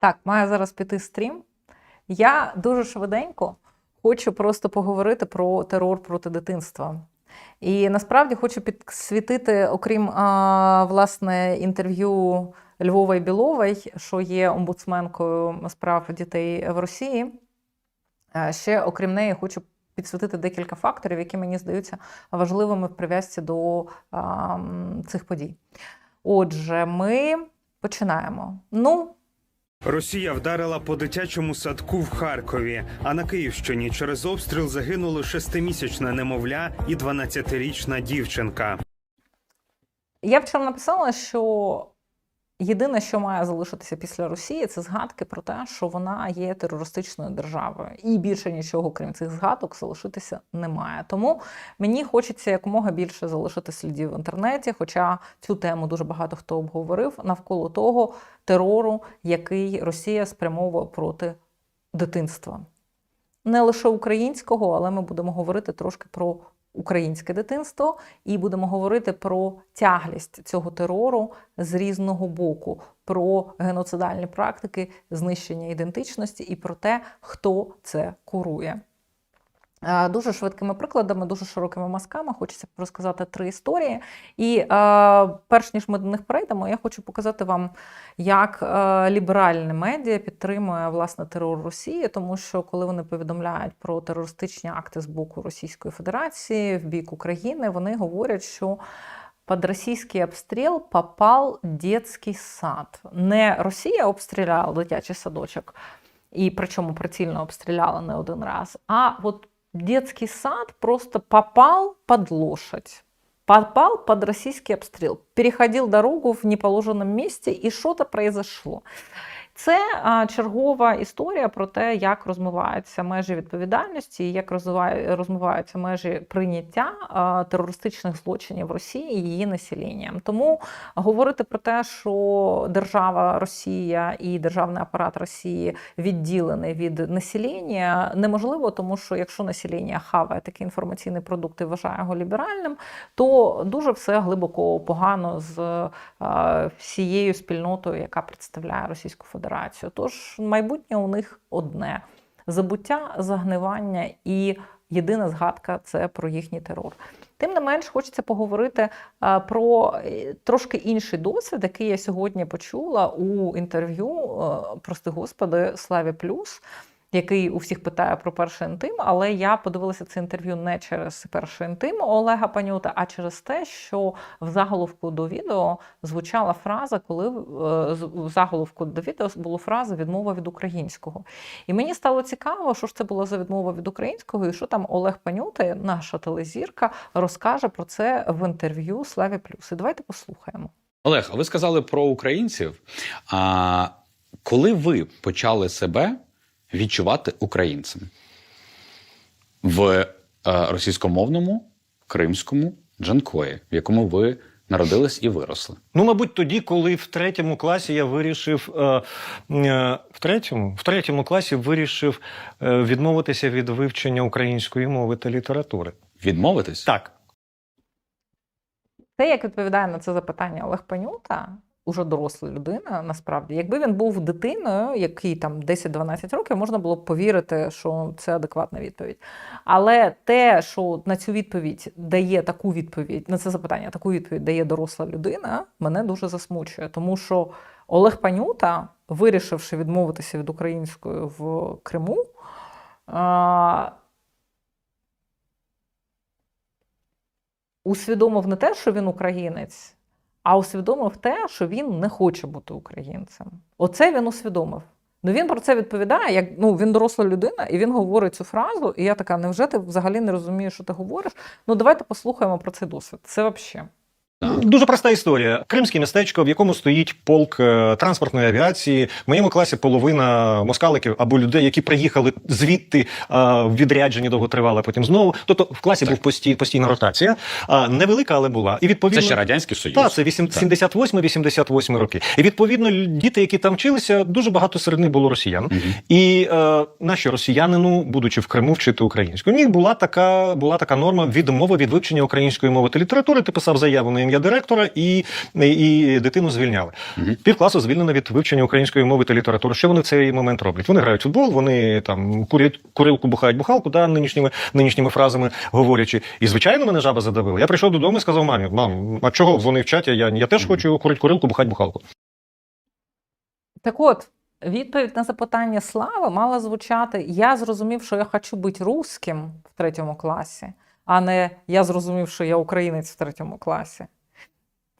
Так, має зараз піти стрім. Я дуже швиденько хочу просто поговорити про терор проти дитинства. І насправді хочу підсвітити, окрім а, власне інтерв'ю Львової Білової, що є омбудсменкою з прав дітей в Росії. Ще окрім неї, хочу підсвітити декілька факторів, які мені здаються важливими в прив'язці до а, цих подій. Отже, ми починаємо. Ну, Росія вдарила по дитячому садку в Харкові. А на Київщині через обстріл загинули шестимісячна немовля і 12-річна дівчинка. Я вчора написала, що єдине, що має залишитися після Росії, це згадки про те, що вона є терористичною державою. І більше нічого, крім цих згадок, залишитися немає. Тому мені хочеться якомога більше залишити слідів в інтернеті, хоча цю тему дуже багато хто обговорив навколо того терору, який Росія спрямовує проти дитинства. Не лише українського, але ми будемо говорити трошки про українське дитинство і будемо говорити про тяглість цього терору з різного боку, про геноцидальні практики, знищення ідентичності і про те, хто це курує. Е, Дуже швидкими прикладами, дуже широкими мазками хочеться розказати три історії. І е, перш ніж ми до них перейдемо, я хочу показати вам, як е, ліберальне медіа підтримує власне терор Росії, тому що коли вони повідомляють про терористичні акти з боку Російської Федерації в бік України, вони говорять, що під російський обстріл попав дитячий сад. Не Росія обстріляла дитячий садочок, і причому прицільно обстріляла не один раз, а от детский сад просто попал под лошадь. Попал под российский обстрел, переходил дорогу в неположенном месте, и что-то произошло. Це чергова історія про те, як розмиваються межі відповідальності, як розмиваються межі прийняття терористичних злочинів Росії і її населенням. Тому говорити про те, що держава Росія і державний апарат Росії відділений від населення, неможливо, тому що якщо населення хаває такий інформаційний продукт і вважає його ліберальним, то дуже все глибоко погано з всією спільнотою, яка представляє Російську Федерацію. Тож майбутнє у них одне: забуття, загнивання і єдина згадка це про їхній терор. Тим не менш, хочеться поговорити е, про е, трошки інший досвід, який я сьогодні почула у інтерв'ю, е, прости господи, Славі Плюс, який у всіх питає про перший інтим. Але я подивилася це інтерв'ю не через перший інтим Олега Панюта, а через те, що в заголовку до відео звучала фраза, коли е, в заголовку до відео була фраза відмова від українського. І мені стало цікаво, що ж це була за відмова від українського, і що там Олег Панюта, наша телезірка, розкаже про це в інтерв'ю Славі Плюс. І давайте послухаємо. Олег, а ви сказали про українців. А коли ви почали себе відчувати українцем в е, російськомовному кримському Джанкої, в якому ви народились і виросли? Ну, мабуть, тоді, коли в третьому класі я вирішив е, е, в третьому, в третьому класі вирішив відмовитися від вивчення української мови та літератури. Відмовитись? Так. Те, як відповідає на це запитання Олег Панюта, уже доросла людина, насправді, якби він був дитиною, який там 10-12 років, можна було б повірити, що це адекватна відповідь. Але те, що на цю відповідь дає таку відповідь, на це запитання таку відповідь дає доросла людина, мене дуже засмучує. Тому що Олег Панюта, вирішивши відмовитися від української в Криму, усвідомив не те, що він українець, а усвідомив те, що він не хоче бути українцем. Оце він усвідомив. Ну він про це відповідає, як ну він доросла людина, і він говорить цю фразу. І я така, невже ти взагалі не розумієш, що ти говориш? Ну давайте послухаємо про цей досвід. Це взагалі. Так. Дуже проста історія. Кримське містечко, в якому стоїть полк е, транспортної авіації. В моєму класі половина москаликів або людей, які приїхали звідти е, в відрядженні довготривали, а потім знову. Тобто в класі Так. був постій, постійна ротація. А, невелика, але була. І відповідно Це ще Радянський Союз. Так, це 78-88 роки. І відповідно діти, які там вчилися, дуже багато серед них було росіян. Мгм. І е, наші росіянину, будучи в Криму, вчити українську. У них була така, була така норма відмови від вивчення української мови та літератури. Ти писав заяву на ім'я директора, і, і дитину звільняли. Мгм. Півкласу звільнено від вивчення української мови та літератури. Що вони в цей момент роблять? Вони грають футбол, вони там курять курилку, бухають бухалку, да, нинішніми, нинішніми фразами говорячи. І звичайно, мене жаба задавила. Я прийшов додому і сказав мамі: мам, а чого вони вчать? Я, я теж хочу курити курилку, бухати бухалку. Так от, відповідь на запитання Слави мала звучати: я зрозумів, що я хочу бути русським в третьому класі, а не я зрозумів, що я українець в третьому класі.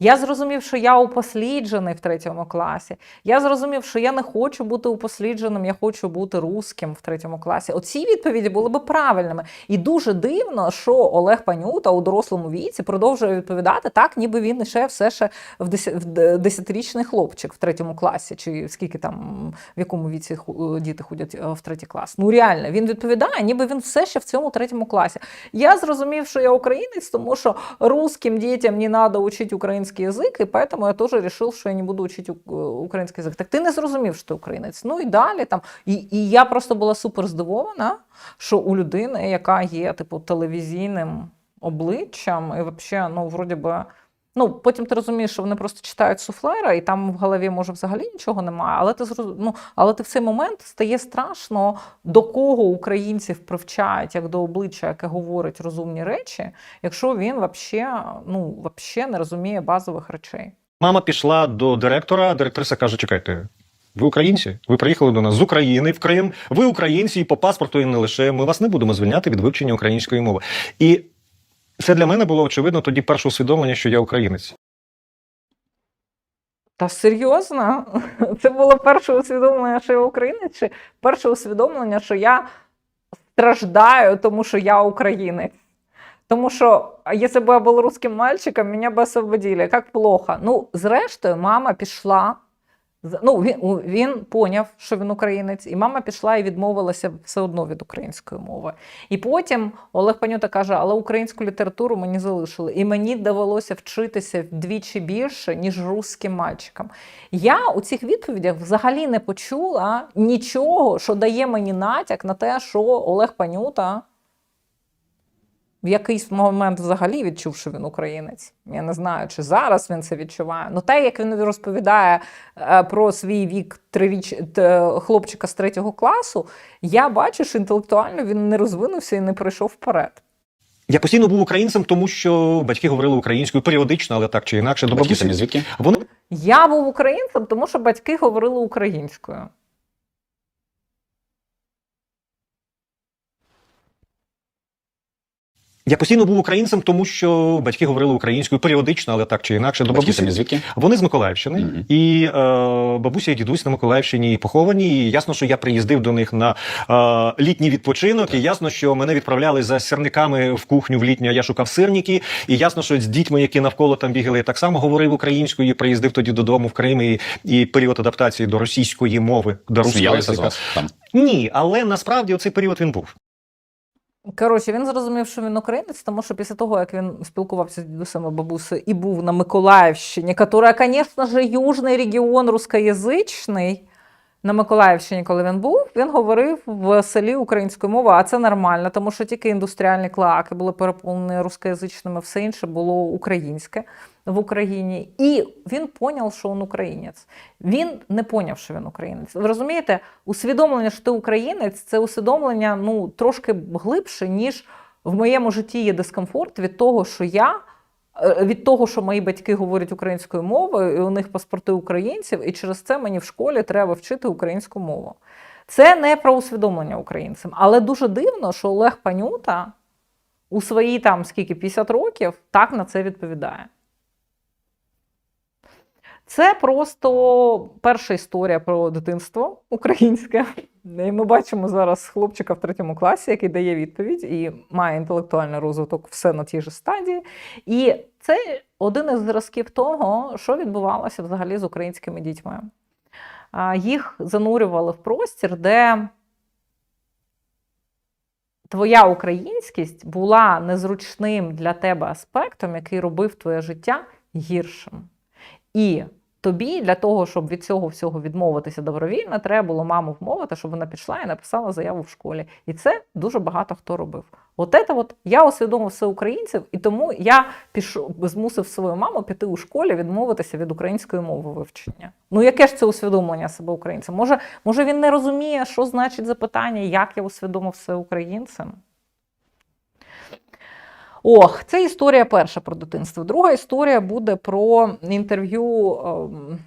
Я зрозумів, що я упосліджений в третьому класі. Я зрозумів, що я не хочу бути упослідженим, я хочу бути русським в третьому класі. Оці відповіді були би правильними. І дуже дивно, що Олег Панюта у дорослому віці продовжує відповідати так, ніби він ще все ще в деся- в де- десятирічний хлопчик в третьому класі, чи скільки там в якому віці діти ходять е, в третій клас. Ну реально, він відповідає, ніби він все ще в цьому третьому класі. Я зрозумів, що я українець, тому що русским детям не надо учить український язик, і поэтому я теж вирішив, що я не буду учити у- український язик. Так ти не зрозумів, що ти українець. Ну і далі там. І, і я просто була супер здивована, що у людини, яка є типу телевізійним обличчям, і взагалі, ну, вроді би. Ну, потім ти розумієш, що вони просто читають суфлера, і там в голові може взагалі нічого немає. Але ти ну, але ти в цей момент стає страшно, до кого українців привчають як до обличчя, яке говорить розумні речі, якщо він вообще, ну, вообще не розуміє базових речей. Мама пішла до директора, директриса каже: чекайте. Ви українці? Ви приїхали до нас з України в Крим. Ви українці і по паспорту і не лише. Ми вас не будемо звільняти від вивчення української мови. І це для мене було очевидно тоді перше усвідомлення, що я українець. Та серйозно? Це було перше усвідомлення, що я українець, чи перше усвідомлення, що я страждаю, тому що я українець. Тому що, якщо б я був русским мальчиком, мене б освободили. Як плохо. Ну, зрештою, мама пішла. Ну, він, він поняв, що він українець, і мама пішла і відмовилася все одно від української мови. І потім Олег Панюта каже: але українську літературу мені залишили, і мені довелося вчитися вдвічі більше, ніж русським мальчикам. Я у цих відповідях взагалі не почула нічого, що дає мені натяк на те, що Олег Панюта в якийсь момент взагалі відчув, що він українець. Я не знаю, чи зараз він це відчуває. Ну, те, як він розповідає е, про свій вік триріч... хлопчика з третього класу, я бачу, що інтелектуально він не розвинувся і не пройшов вперед. Я постійно був українцем, тому що батьки говорили українською періодично, але так чи інакше. До Батьки самі звідки? Вони Я був українцем, тому що батьки говорили українською. Я постійно був українцем, тому що батьки говорили українською періодично, але так чи інакше. До бабусі. самі звідки? Вони з Миколаївщини, Мгм. і е, бабуся і дідусь на Миколаївщині поховані. І ясно, що я приїздив до них на е, літній відпочинок. І ясно, що мене відправляли за сирниками в кухню в літню. а Я шукав сирники. І ясно, що з дітьми, які навколо там бігали, я так само говорив українською. і Приїздив тоді додому в Крим і, і період адаптації до російської мови, до з язика. Ні, але насправді оцей період він був. Коротше, він зрозумів, що він українець, тому що після того, як він спілкувався з дідусами бабусею і був на Миколаївщині, яка, звісно ж, южний регіон рускоязичний, на Миколаївщині, коли він був, він говорив в селі українською мовою, а це нормально, тому що тільки індустріальні клаки були переповнені рускоязичними, все інше було українське в Україні. І він поняв, що він українець. Він не поняв, що він українець. Ви розумієте, усвідомлення, що ти українець, це усвідомлення ну, трошки глибше, ніж в моєму житті є дискомфорт від того, що я. е, Від того, що мої батьки говорять українською мовою, і у них паспорти українців, і через це мені в школі треба вчити українську мову. Це не про усвідомлення українцям. Але дуже дивно, що Олег Панюта у свої там скільки 50 років так на це відповідає. Це просто перша історія про дитинство українське. І ми бачимо зараз хлопчика в третьому класі, який дає відповідь і має інтелектуальний розвиток все на тій же стадії. І це один із зразків того, що відбувалося взагалі з українськими дітьми. Їх занурювали в простір, де твоя українськість була незручним для тебе аспектом, який робив твоє життя гіршим. І тобі для того, щоб від цього всього відмовитися добровільно, треба було маму вмовити, щоб вона пішла і написала заяву в школі. І це дуже багато хто робив. От це от я усвідомив все українців, і тому я пішов, змусив свою маму піти у школі, відмовитися від української мови вивчення. Ну яке ж це усвідомлення себе українцем? Може, може він не розуміє, що значить запитання, як я усвідомив все українцем? Ох, це історія перша про дитинство. Друга історія буде про інтерв'ю ем,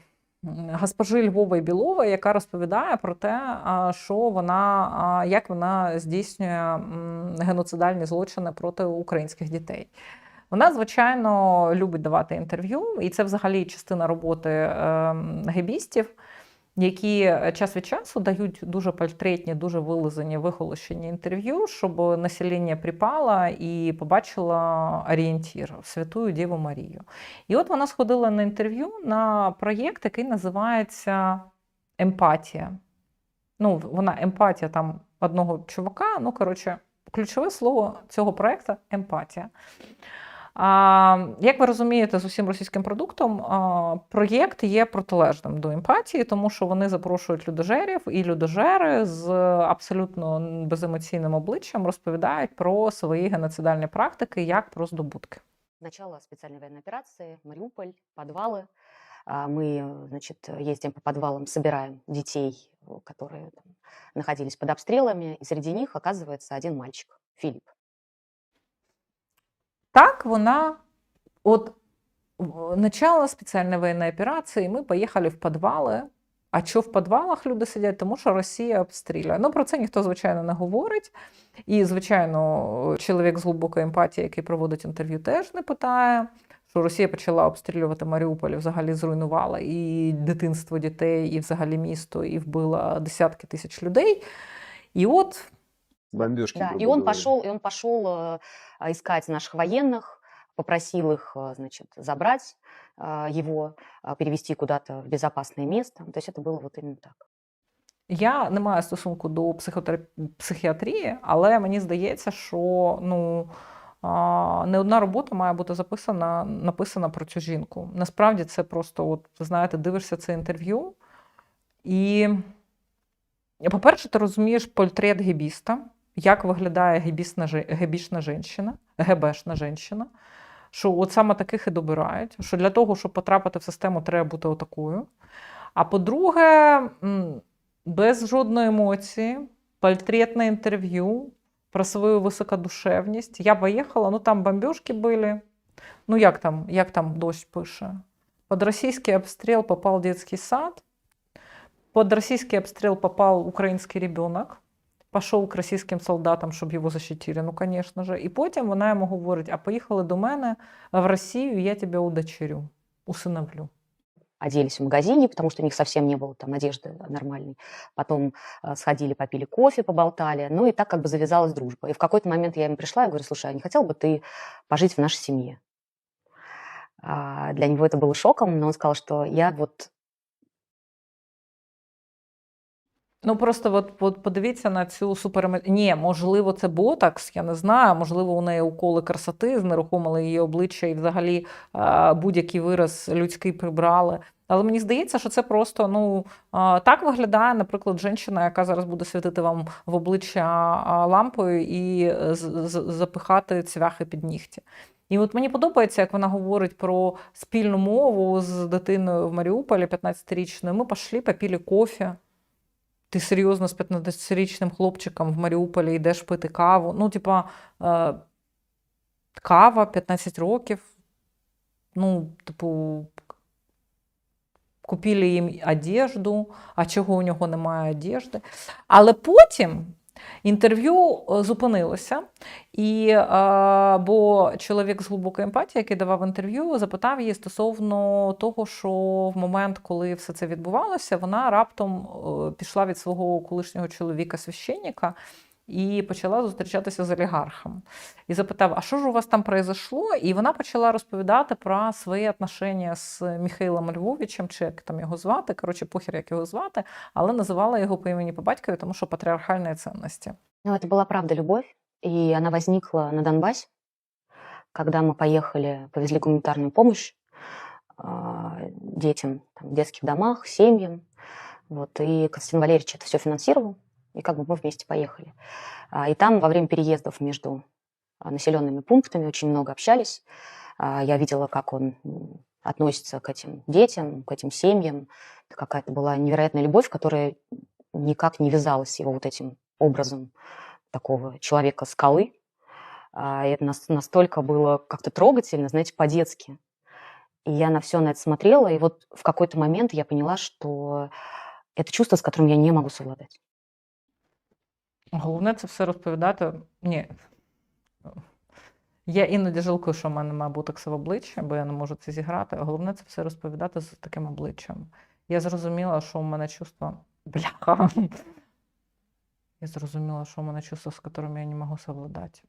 госпожи Львової Білової, яка розповідає про те, що вона, як вона здійснює геноцидальні злочини проти українських дітей. Вона, звичайно, любить давати інтерв'ю, і це взагалі частина роботи ем, гебістів, які час від часу дають дуже портретні, дуже вилизані, вихолощені інтерв'ю, щоб населення припало і побачило орієнтір Святую Діву Марію. І от вона сходила на інтерв'ю на проєкт, який називається Емпатія. Ну, вона емпатія там одного чувака. Ну, коротше, ключове слово цього проєкту емпатія. А, як ви розумієте, з усім російським продуктом а, проєкт є протилежним до емпатії, тому що вони запрошують людожерів, і людожери з абсолютно беземоційним обличчям розповідають про свої геноцидальні практики як про здобутки. Начало специальной военной операции, Мариуполь, подвалы. А, Мы, значит, ездим по подвалам, собираем детей, э, которые там находились под обстрелами, и среди них оказывается один мальчик, Филипп. Так, вона от в- начало спеціальної воєнної операції, ми поїхали в підвали. А що в підвалах люди сидять? Тому що Росія обстрілює. Ну про це ніхто, звичайно, не говорить. І, звичайно, чоловік з глибокою емпатією, який проводить інтерв'ю, теж не питає, що Росія почала обстрілювати Маріуполь, взагалі зруйнувала і дитинство дітей, і взагалі місто, і вбила десятки тисяч людей. І от Бомбежки. Да, грубо и он говоря. пошел, и он пошел э, а, искать наших военных, попросил их, э, значит, забрать э, его, а, перевести куда-то в безопасное место. То есть это было вот именно так. Я не маю стосунку до психотерап... психіатрії, але мені здається, що ну, а, не одна робота має бути записана, написана про цю жінку. Насправді це просто, от, ви знаєте, дивишся це інтерв'ю, і, по-перше, ти розумієш портрет гебіста, як виглядає гебісна, гебішна жінка, гебешна жінка, що от саме таких і добирають, що для того, щоб потрапити в систему, треба бути отакою. А по-друге, без жодної емоції, портретне інтерв'ю про свою високодушевність. Я поїхала, ну там бомбежки були. Ну як там, як там дощ пише? Под российский обстрел попал детский сад, под российский обстрел попал украинский ребенок, пішов к російським солдатам, щоб його защитили, ну, звісно ж. І потім вона йому говорить: а поїхали до мене в Росію, я тебе удочерю, усиновлю. Оделись в магазине, потому что у них совсем не было там одежды нормальной. Потом э, сходили, попили кофе, поболтали. Ну и так как бы завязалась дружба. И в какой-то момент я им пришла и говорю, слушай, а не хотел бы ты пожить в нашей семье? А, Для него это было шоком, но он сказал, что я вот Ну просто от, от подивіться на цю супер... Ні, можливо, це ботакс, я не знаю. Можливо, у неї уколи красоти знерухомили її обличчя і взагалі будь-який вираз людський прибрали. Але мені здається, що це просто ну так виглядає, наприклад, жінка, яка зараз буде світити вам в обличчя лампою і е, запихати цвяхи під нігті. І от мені подобається, як вона говорить про спільну мову з дитиною в Маріуполі 15-річною. Ми пішли, попили кофе. Ти серйозно з 15-річним хлопчиком в Маріуполі йдеш пити каву. Ну, типа, е, кава 15 років. Ну, типу, купили їм одежду, а чого у нього немає одежди. Але потім інтерв'ю е, зупинилося, і, е, бо чоловік з глибокої емпатії, який давав інтерв'ю, запитав її стосовно того, що в момент, коли все це відбувалося, вона раптом е, пішла від свого колишнього чоловіка священника і почала зустрічатися з олігархом. І запитав, а що ж у вас там произошло? І вона почала розповідати про свої отношення з Михайлом Львовичем, чи як там його звати, коротше, похер, як його звати, але називала його по імені по батькові, тому що патріархальні цінності. Ну, это была правда любовь, и она возникла на Донбассе, когда мы поехали, повезли гуманитарную помощь. а, детям там, в детских домах, семьям. Вот, и Константин Валерьевич это все финансировал, И как бы мы вместе поехали. А, И там во время переездов между а, населенными пунктами очень много общались. А, Я видела, как он относится к этим детям, к этим семьям. Какая-то была невероятная любовь, которая никак не вязалась его вот этим образом такого человека-скалы. И это нас- настолько было как-то трогательно, знаете, по-детски. И я на все на это смотрела, и вот в какой-то момент я поняла, что это чувство, с которым я не могу совладать. Головне це все розповідати. Ні. Я іноді жалкую, що в мене має бути обличчя, бо я не можу це зіграти. Головне це все розповідати з таким обличчям. Я зрозуміла, що в мене чувство Бляха. Я зрозуміла, що у мене чувство, з якими я не можу совладати.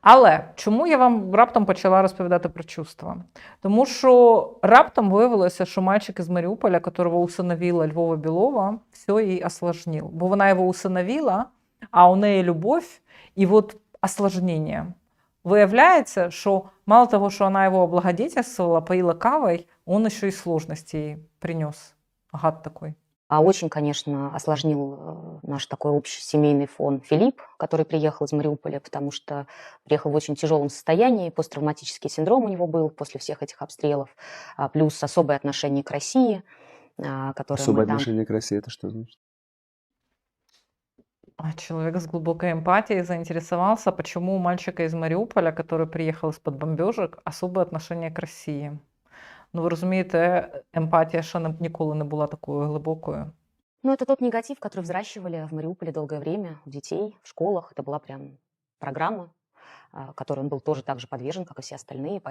Але чому я вам раптом почала розповідати про чувства? Тому що раптом виявилося, що мальчик із Маріуполя, которого усиновила Львова Білова, все їй осложнил. Бо вона його усиновила, а у неї любов і от осложнення. Виявляється, що мало того, що вона його облагодетельствовала, поїла кавой, он ще й сложності їй принес. Гад такой. А очень, конечно, осложнил э, наш такой общий семейный фон Филипп, который приехал из Мариуполя, потому что приехал в очень тяжелом состоянии, посттравматический синдром у него был после всех этих обстрелов, а, плюс особое отношение к России, а, которое Особое мы там... отношение к России, это что значит? А Человек с глубокой эмпатией заинтересовался, почему у мальчика из Мариуполя, который приехал из-под бомбежек, особое отношение к Росії. Ну, ви розумієте, емпатія ще не- ніколи не була такою глибокою. Ну, это тот негатив, который взращивали в Мариуполе долгое время у детей, в школах. Это была прям программа, а, которой он был тоже так же подвержен, как и все остальные.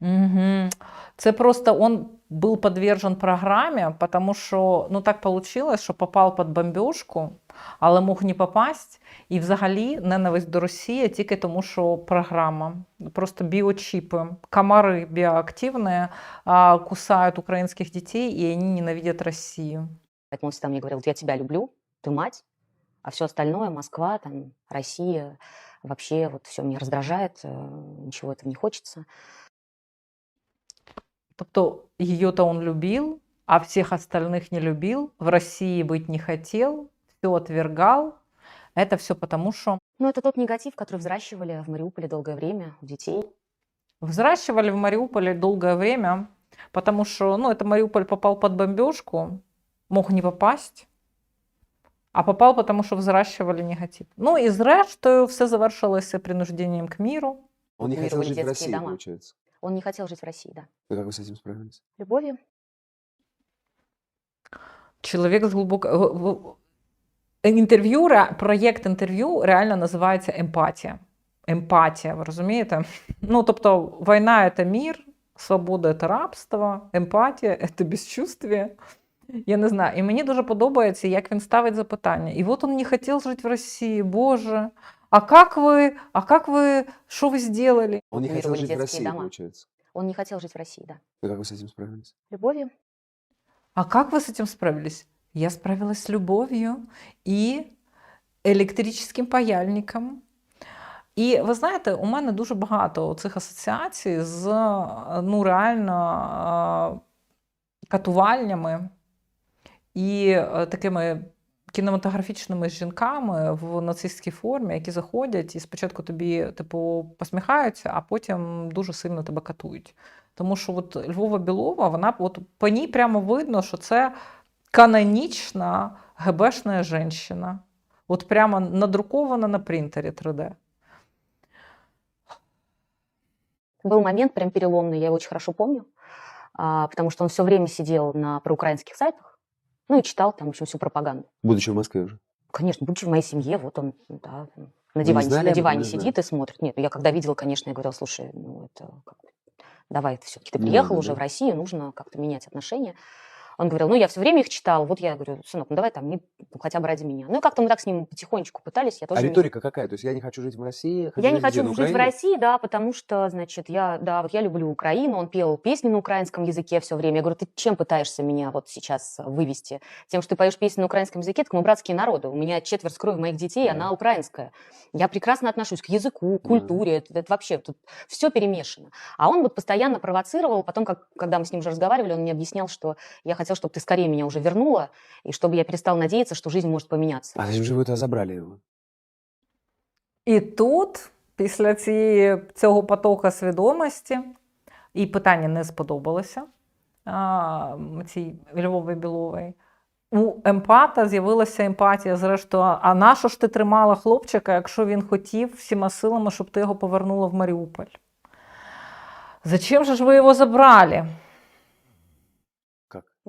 Угу. Це просто он был подвержен программе, потому що ну так получилось, що попав під бомбежку, але мог не попасть. І взагалі ненависть до Росії тільки тому, що програма. Просто біочіпи, комари біоактивні а, кусають українських дітей, і вони ненавидять Росію. Поэтому он всегда мне говорил, я тебя люблю, ты мать, а все остальное, Москва, там, Россия, вообще вот все меня раздражает, э, ничего этого не хочется. Тобто ее-то он любил, а всех остальных не любил, в России быть не хотел, все отвергал. Это все потому, что Ну, это тот негатив, который взращивали в Мариуполе долгое время у детей. взращивали в Мариуполе долгое время, потому что, ну, это Мариуполь попал под бомбежку, мог не попасть, а попал, потому що взращивали негатив. Ну і зрештою все завершилося принуждением к миру. Он не хотел жить в России, дома. получается. Он не хотел жить в России, да. И как вы с этим справились? Любовью. Чоловік з глибоко... в- в- Інтерв'ю, ре- проєкт інтерв'ю реально називається емпатія. Емпатія, ви розумієте? Ну, тобто, війна це мір, свобода це рабство, емпатія це безчувствие. Я не знаю. І мені дуже подобається, як він ставить запитання. І от він не хотів жити в Росії, Боже. А как ви, а как ви, що ви зробили? Он не хотел Оккупировали жить в детские России, дома. получается. Он не хотел жить в России, да. И как вы с этим справились? Любовью. А как вы с этим справились? Я справилась с любовью и електричним паяльником. І ви знаєте, у мене дуже багато цих асоціацій з ну, реально е, катувальнями і е, такими кінематографічними жінками в нацистській формі, які заходять і спочатку тобі, типу, посміхаються, а потім дуже сильно тебе катують. Тому що от Львова Білова, вона от по ній прямо видно, що це канонічна ГБшна жінка. От прямо надрукована на принтері 3D. Был момент прям переломный, я его очень хорошо помню, а, потому что он все время сидел на проукраинских сайтах, ну и читал там, в общем, всю пропаганду. Будучи в Москве уже. Конечно, будучи в моей семье, вот он, да, на не диване, знали на об этом, диване не сидит и смотрит. Нет, ну я когда видела, конечно, я говорила, слушай, ну это как бы, давай, все-таки ты Не приехал надо, уже да? в Россию, нужно как-то менять отношения. Он говорил, ну, я все время их читал. Вот я говорю, сынок, ну, давай там, не, ну, хотя бы ради меня. Ну, и как-то мы так с ним потихонечку пытались. Я тоже А не- риторика какая? То есть я не хочу жить в России. я не хочу жить в Украине? России, да, потому что, значит, я, да, вот я люблю Украину, он пел песни на украинском языке все время. Я говорю, ты чем пытаешься меня вот сейчас вывести? Тем, что ты поешь песни на украинском языке, так мы братские народы. У меня четверть крови моих детей, Да. она украинская. Я прекрасно отношусь к языку, культуре, это, это вообще тут все перемешано. А он вот постоянно провоцировал, потом, как, когда мы с ним уже разговаривали, он мне объяснял, что я хотел, чтобы ты скорее меня уже вернула, и чтобы я перестал надеяться, что жизнь может поменяться. А зачем же вы это забрали его? І тут, після цієї, цього потока свідомості, і питання не сподобалося а, цій Львові Біловій. У емпата з'явилася емпатія, зрештою, а на що ж ти тримала хлопчика, якщо він хотів всіма силами, щоб ти його повернула в Маріуполь? Зачем же ж ви його забрали?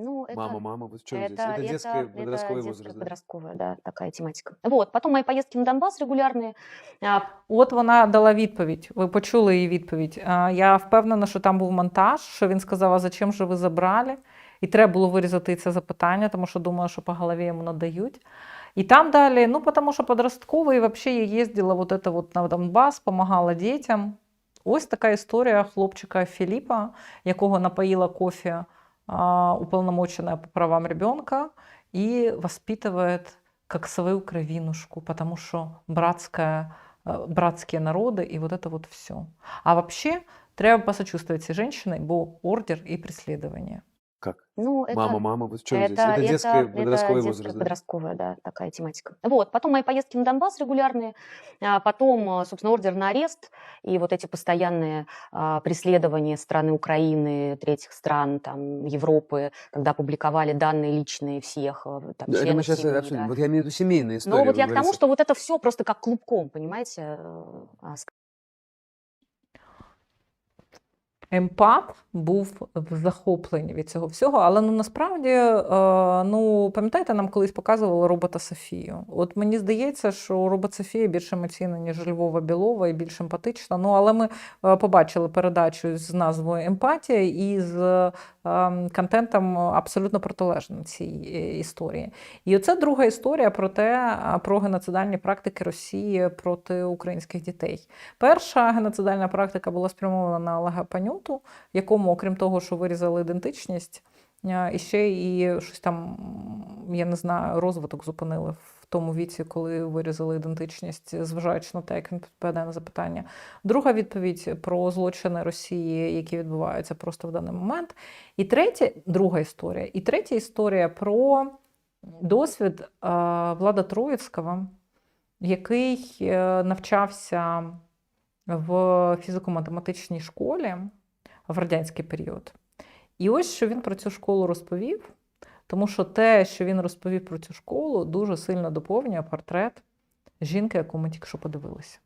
Как? Ну, это... Мама, мама, вот в чем Это, здесь? Это детский, это подростковый детская, возраст, да? подростковая, да, такая тематика. Вот, потом мои поездки на Донбасс регулярные. А, От вона дала відповідь. Ви почули її відповідь. А, Я впевнена, що там був монтаж, що він сказав, а зачем же ви забрали? І треба було вирізати це запитання, тому що думаю, що по голові йому надають. І там далі, ну, тому що подростковий, і взагалі я їздила вот это вот на Донбас, допомагала дітям. Ось така історія хлопчика Філіпа, якого напоїла кофе а, уполномоченная по правам ребенка и воспитывает как свою кровинушку, потому что братская, э, братские народы и вот это вот все. А вообще треба посочувствовать цій женщине, бо ордер и преследование. Как? ну, это... Мама, мама, вот чем это, здесь? Это детский, это подростковый детская, возраст, да? подростковая, да, такая тематика. Вот, потом мои поездки на Донбасс регулярные, а потом, а, собственно, ордер на арест и вот эти постоянные а, преследования страны Украины, третьих стран, там, Европы, когда публиковали данные личные всех, там, Да, Это мы сейчас семьи, обсудим. да. Вот я имею в виду семейные истории. Но вот я к тому, говорится. что вот это все просто как клубком, понимаете, Емпат був в захопленні від цього всього, але ну насправді, е, ну пам'ятаєте, нам колись показували робота Софію. От мені здається, що робот Софія більш емоційна, ніж Львова Білова, і більш емпатична. Ну але ми е, побачили передачу з назвою Емпатія і з е, контентом абсолютно протилежним цій історії. І оце друга історія про те, про геноцидальні практики Росії проти українських дітей. Перша геноцидальна практика була спрямована на Олега Панюту, якому, окрім того, що вирізали ідентичність, е, і ще і щось там, я не знаю, розвиток зупинили в тому віці, коли вирізали ідентичність, зважаючи на те, як він відповідає на запитання. Друга відповідь про злочини Росії, які відбуваються просто в даний момент. І третя, друга історія. І третя історія про досвід е, Влада Троїцького, який е, навчався в фізико-математичній школі в радянський період. І ось що він про цю школу розповів, тому що те, що він розповів про цю школу, дуже сильно доповнює портрет жінки, яку ми тільки що подивилися.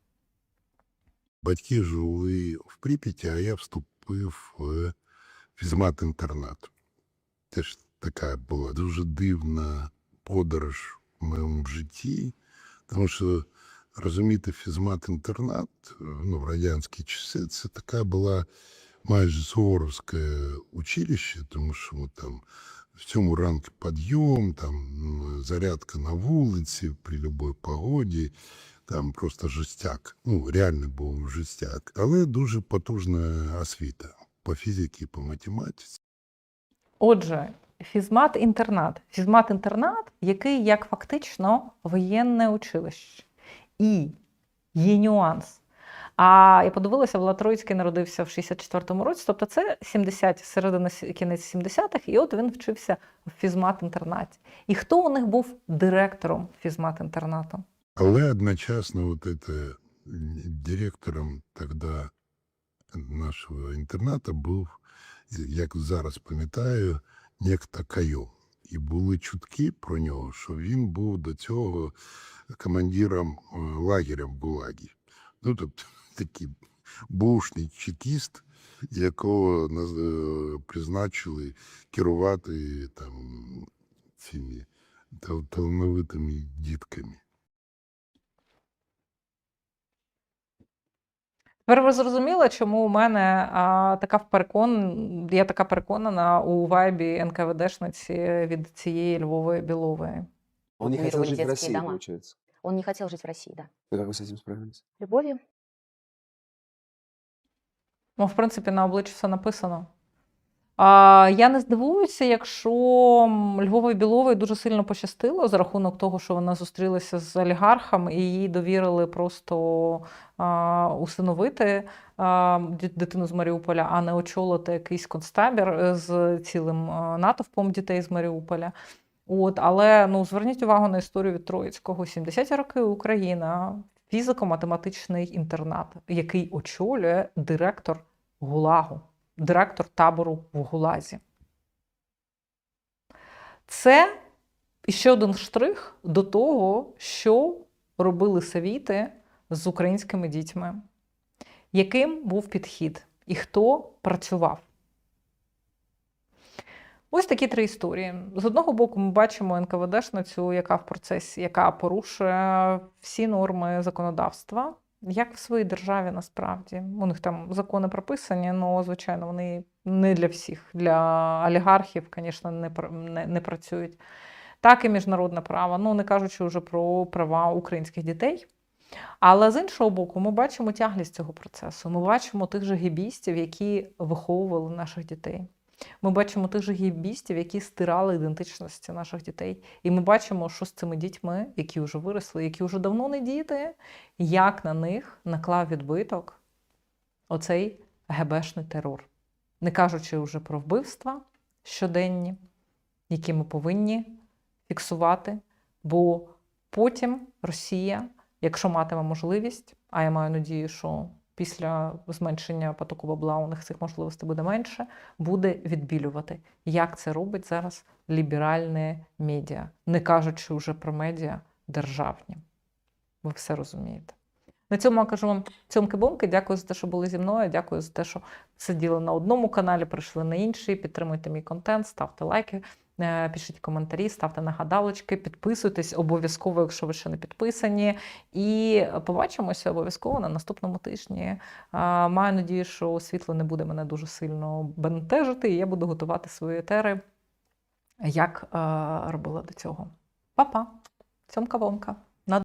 Батьки жили в Прип'яті, а я вступив в фізмат-інтернат. Це ж така була дуже дивна подорож в моєму житті, тому що розуміти фізмат-інтернат ну, в радянські часи це така була майже суворовське училище, тому що ми там в цьому ранку підйом, там зарядка на вулиці при будь-якій погоді там просто жестяк. Ну, реально був жестяк. Але дуже потужна освіта по фізиці, по математиці. Отже, фізмат-інтернат. Фізмат-інтернат, який як фактично воєнне училище. І є нюанс. А я подивилася, Влад Троїцький народився в 64-му році, тобто це 70, середина кінець 70-х, і от він вчився в фізмат-інтернаті. І хто у них був директором фізмат-інтернату? Але одночасно вот это директором тоді нашого інтернату був, як зараз пам'ятаю, некто Кайо. І були чутки про нього, що він був до цього командиром е, лагеря в Гулагі. Ну, тобто такий бушний чекіст, якого е, призначили керувати там цими талановитими дітками. Тепер ви зрозуміли, чому у мене а, така перекон... я така переконана у вайбі НКВДшниці від цієї Львової Білової. Он не хотел жить в России, дома. получается. Он не хотел жить в России, да. И как вы с этим справились? Любовью. Ну, в принципі, на обличчі все написано. А, я не здивуюся, якщо Львової Білової дуже сильно пощастило за рахунок того, що вона зустрілася з олігархом і їй довірили просто а, усиновити а, дитину з Маріуполя, а не очолити якийсь концтабір е, з цілим натовпом дітей з Маріуполя. От, але ну, зверніть увагу на історію від Троїцького. 70-ті роки Україна, фізико-математичний інтернат, який очолює директор ГУЛАГу, директор табору в ГУЛАЗі. Це ще один штрих до того, що робили совіти з українськими дітьми, яким був підхід і хто працював. Ось такі три історії. З одного боку, ми бачимо НКВДшницю, яка в процесі, яка порушує всі норми законодавства, як в своїй державі насправді. У них там закони прописані, але, звичайно, вони не для всіх. Для олігархів, звісно, не, не, не працюють. Так і міжнародне право, ну не кажучи вже про права українських дітей. Але з іншого боку, ми бачимо тяглість цього процесу. Ми бачимо тих же гібістів, які виховували наших дітей. Ми бачимо тих же гібістів, які стирали ідентичності наших дітей. І ми бачимо, що з цими дітьми, які вже виросли, які вже давно не діти, як на них наклав відбиток оцей ГБшний терор. Не кажучи вже про вбивства щоденні, які ми повинні фіксувати, бо потім Росія, якщо матиме можливість, а я маю надію, що після зменшення потоку бабла у них цих можливостей буде менше, буде відбілювати, як це робить зараз ліберальне медіа, не кажучи вже про медіа державні. Ви все розумієте. На цьому я кажу вам цьомки-бомки. Дякую за те, що були зі мною. Дякую за те, що сиділи на одному каналі, прийшли на інший. Підтримуйте мій контент, ставте лайки, пишіть коментарі, ставте нагадалочки, підписуйтесь обов'язково, якщо ви ще не підписані. І побачимося обов'язково на наступному тижні. Маю надію, що світло не буде мене дуже сильно бентежити, і я буду готувати свої етери, як е, робила до цього. Па-па! Цьомка-бомка!